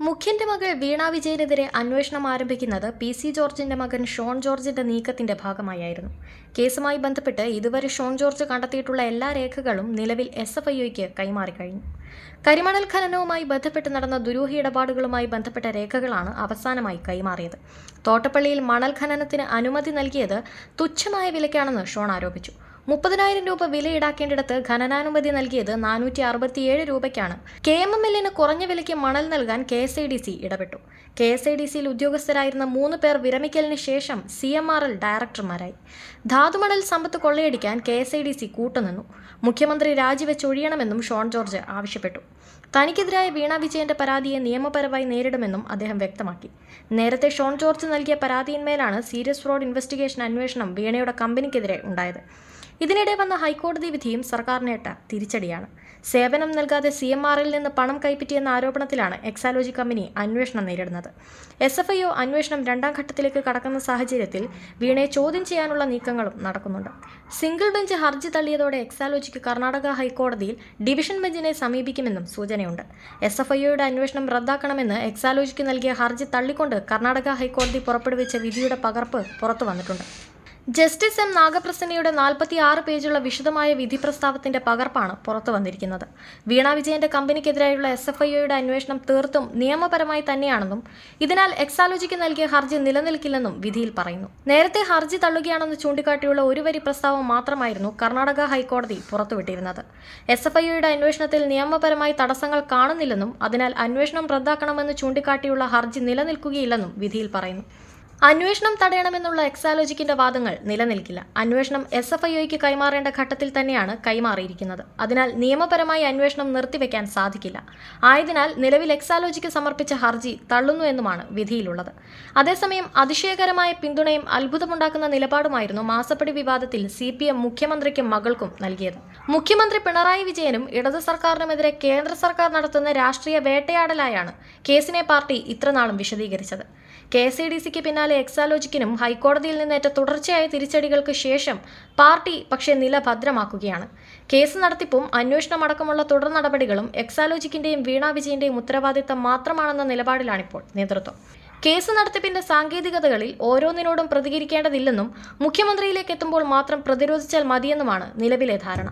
മുഖ്യന്റെ മകൾ വീണ വിജയനെതിരെ അന്വേഷണം ആരംഭിക്കുന്നത് പി സി ജോർജിന്റെ മകൻ ഷോൺ ജോർജിന്റെ നീക്കത്തിന്റെ ഭാഗമായായിരുന്നു. കേസുമായി ബന്ധപ്പെട്ട് ഇതുവരെ ഷോൺ ജോർജ് കണ്ടെത്തിയിട്ടുള്ള എല്ലാ രേഖകളും നിലവിൽ എസ് എഫ് ഐഒയ്ക്ക് കൈമാറിക്കഴിഞ്ഞു കരിമണൽ ഖനനവുമായി ബന്ധപ്പെട്ട് നടന്ന ദുരൂഹ ഇടപാടുകളുമായി ബന്ധപ്പെട്ട രേഖകളാണ് അവസാനമായി കൈമാറിയത്. തോട്ടപ്പള്ളിയിൽ മണൽ ഖനനത്തിന് അനുമതി നൽകിയത് തുച്ഛമായ വിലയ്ക്കാണെന്ന് ഷോൺ ആരോപിച്ചു. മുപ്പതിനായിരം രൂപ വില ഈടാക്കേണ്ടിടത്ത് ഖനനാനുമതി നൽകിയത് നാനൂറ്റി അറുപത്തിയേഴ് രൂപയ്ക്കാണ്. കെ എം എം എല്ലിന് കുറഞ്ഞ വിലയ്ക്ക് മണൽ നൽകാൻ K S I D C ഇടപെട്ടു. കെ എസ് ഐ ഡി സിയിൽ ഉദ്യോഗസ്ഥരായിരുന്ന മൂന്ന് പേർ വിരമിക്കലിന് ശേഷം സി എം ആർ എൽ ഡയറക്ടർമാരായി. ധാതുമണൽ സമ്പത്ത് കൊള്ളയടിക്കാൻ K S I D C കൂട്ടുനിന്നു. മുഖ്യമന്ത്രി രാജിവെച്ചൊഴിയണമെന്നും ഷോൺ ജോർജ് ആവശ്യപ്പെട്ടു. തനിക്കെതിരായ വീണ വിജയന്റെ പരാതിയെ നിയമപരമായി നേരിടുമെന്നും അദ്ദേഹം വ്യക്തമാക്കി. നേരത്തെ ഷോൺ ജോർജ് നൽകിയ പരാതിയിന്മേലാണ് സീരിയസ് ഫ്രോഡ് ഇൻവെസ്റ്റിഗേഷൻ അന്വേഷണം വീണയുടെ കമ്പനിക്കെതിരെ ഉണ്ടായത്. ഇതിനിടെ വന്ന ഹൈക്കോടതി വിധിയും സർക്കാരിനേട്ട തിരിച്ചടിയാണ്. സേവനം നൽകാതെ സി എം ആറിൽ നിന്ന് പണം കൈപ്പറ്റിയെന്ന ആരോപണത്തിലാണ് എക്സാലോജി കമ്പനി അന്വേഷണം നേരിടുന്നത്. എസ് എഫ് ഐ ഒ അന്വേഷണം രണ്ടാം ഘട്ടത്തിലേക്ക് കടക്കുന്ന സാഹചര്യത്തിൽ വീണയെ ചോദ്യം ചെയ്യാനുള്ള നീക്കങ്ങളും നടക്കുന്നുണ്ട്. സിംഗിൾ ബെഞ്ച് ഹർജി തള്ളിയതോടെ എക്സാലോജിക്ക് കർണാടക ഹൈക്കോടതിയിൽ ഡിവിഷൻ ബെഞ്ചിനെ സമീപിക്കുമെന്നും സൂചനയുണ്ട്. എസ് എഫ് ഐ ഒയുടെ അന്വേഷണം റദ്ദാക്കണമെന്ന് എക്സാലോജിക്ക് നൽകിയ ഹർജി തള്ളിക്കൊണ്ട് കർണാടക ഹൈക്കോടതി പുറപ്പെടുവിച്ച വിധിയുടെ പകർപ്പ് പുറത്തു വന്നിട്ടുണ്ട് ജസ്റ്റിസ് എം നാഗപ്രസന്നയുടെ നാൽപ്പത്തി ആറ് പേജുള്ള വിശദമായ വിധി പ്രസ്താവത്തിന്റെ പകർപ്പാണ് പുറത്തു വന്നിരിക്കുന്നത്. വീണ വിജയന്റെ കമ്പനിക്കെതിരായുള്ള എസ് എഫ് ഐയുടെ അന്വേഷണം തീർത്തും നിയമപരമായി തന്നെയാണെന്നും ഇതിനാൽ എക്സാലോജിക്ക് നൽകിയ ഹർജി നിലനിൽക്കില്ലെന്നും വിധിയിൽ പറയുന്നു. നേരത്തെ ഹർജി തള്ളുകയാണെന്ന് ചൂണ്ടിക്കാട്ടിയുള്ള ഒരു വരി പ്രസ്താവം മാത്രമായിരുന്നു കർണാടക ഹൈക്കോടതി പുറത്തുവിട്ടിരുന്നത്. എസ് എഫ് ഐയുടെ അന്വേഷണത്തിൽ നിയമപരമായി തടസ്സങ്ങൾ കാണുന്നില്ലെന്നും അതിനാൽ അന്വേഷണം റദ്ദാക്കണമെന്ന് ചൂണ്ടിക്കാട്ടിയുള്ള ഹർജി നിലനിൽക്കുകയില്ലെന്നും വിധിയിൽ പറയുന്നു. അന്വേഷണം തടയണമെന്നുള്ള എക്സാലോജിക്കിന്റെ വാദങ്ങൾ നിലനിൽക്കില്ല. അന്വേഷണം എസ് എഫ് ഐഒയ്ക്ക് കൈമാറേണ്ട ഘട്ടത്തിൽ തന്നെയാണ് കൈമാറിയിരിക്കുന്നത്. അതിനാൽ നിയമപരമായി അന്വേഷണം നിർത്തിവെക്കാൻ സാധിക്കില്ല. ആയതിനാൽ നിലവിൽ എക്സാലോജിക്ക് സമർപ്പിച്ച ഹർജി തള്ളുന്നു എന്നുമാണ് വിധിയിലുള്ളത്. അതേസമയം അതിശയകരമായ പിന്തുണയും അത്ഭുതമുണ്ടാക്കുന്ന നിലപാടുമായിരുന്നു മാസപ്പടി വിവാദത്തിൽ സി മുഖ്യമന്ത്രിക്കും മകൾക്കും നൽകിയത്. മുഖ്യമന്ത്രി പിണറായി വിജയനും ഇടത് സർക്കാരിനുമെതിരെ കേന്ദ്ര സർക്കാർ നടത്തുന്ന രാഷ്ട്രീയ വേട്ടയാടലായാണ് കേസിനെ പാർട്ടി ഇത്രനാളും വിശദീകരിച്ചത്. കെ എസ് ഇ ഡി സിക്ക് പിന്നാലെ എക്സാലോജിക്കിനും ഹൈക്കോടതിയിൽ നിന്നേറ്റ തുടർച്ചയായ തിരിച്ചടികൾക്ക് ശേഷം പാർട്ടി പക്ഷേ നില ഭദ്രമാക്കുകയാണ്. കേസ് നടത്തിപ്പും അന്വേഷണം അടക്കമുള്ള തുടർ നടപടികളും എക്സാലോജിക്കിന്റെയും വീണ വിജയന്റെയും ഉത്തരവാദിത്തം മാത്രമാണെന്ന നിലപാടിലാണിപ്പോൾ നേതൃത്വം. കേസ് നടത്തിപ്പിന്റെ സാങ്കേതികതകളിൽ ഓരോന്നിനോടും പ്രതികരിക്കേണ്ടതില്ലെന്നും മുഖ്യമന്ത്രിയിലേക്ക് എത്തുമ്പോൾ മാത്രം പ്രതിരോധിച്ചാൽ മതിയെന്നുമാണ് നിലവിലെ ധാരണ.